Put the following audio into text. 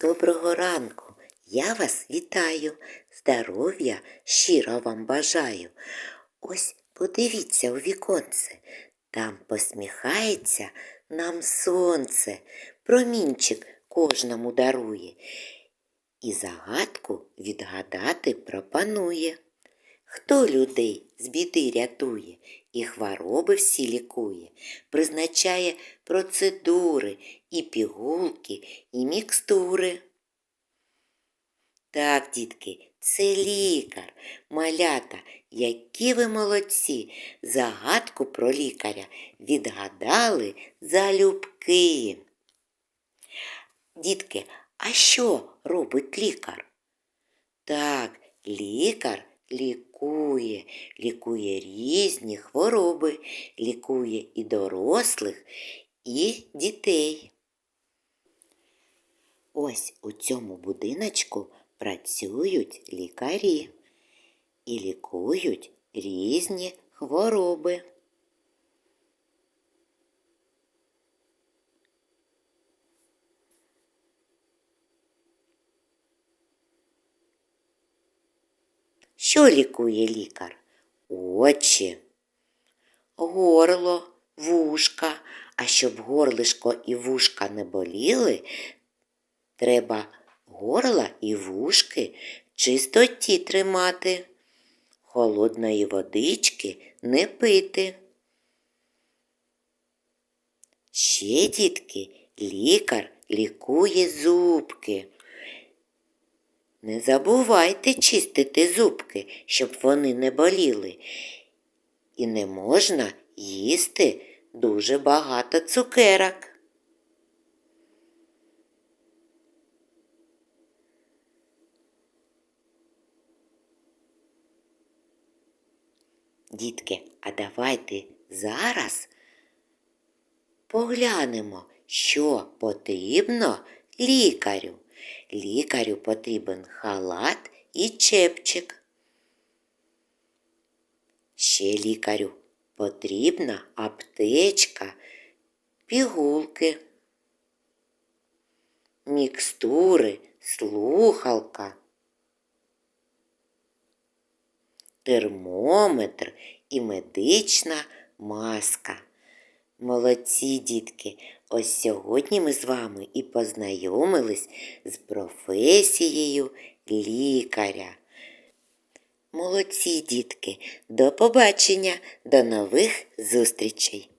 Доброго ранку! Я вас вітаю, здоров'я щиро вам бажаю. Ось подивіться у віконце, там посміхається нам сонце, промінчик кожному дарує і загадку відгадати пропонує. Хто людей з біди рятує і хвороби всі лікує, призначає процедури і пігулки, і мікстури. Так, дітки, це лікар, малята, які ви молодці, загадку про лікаря відгадали залюбки. Дітки, а що робить лікар? Так, лікар лікує, лікує різні хвороби, лікує і дорослих, і дітей. Ось у цьому будиночку працюють лікарі і лікують різні хвороби. Що лікує лікар? Очі, горло, вушка. А щоб горлишко і вушка не боліли, треба горла і вушки чистоті тримати, холодної водички не пити. Ще, дітки, лікар лікує зубки. Не забувайте чистити зубки, щоб вони не боліли. І не можна їсти дуже багато цукерок. Дітки, а давайте зараз поглянемо, що потрібно лікарю. Лікарю потрібен халат і чепчик. Ще лікарю потрібна аптечка, пігулки, мікстури, слухалка, термометр і медична маска. Молодці дітки! Ось сьогодні ми з вами і познайомились з професією лікаря. Молодці дітки! До побачення, до нових зустрічей!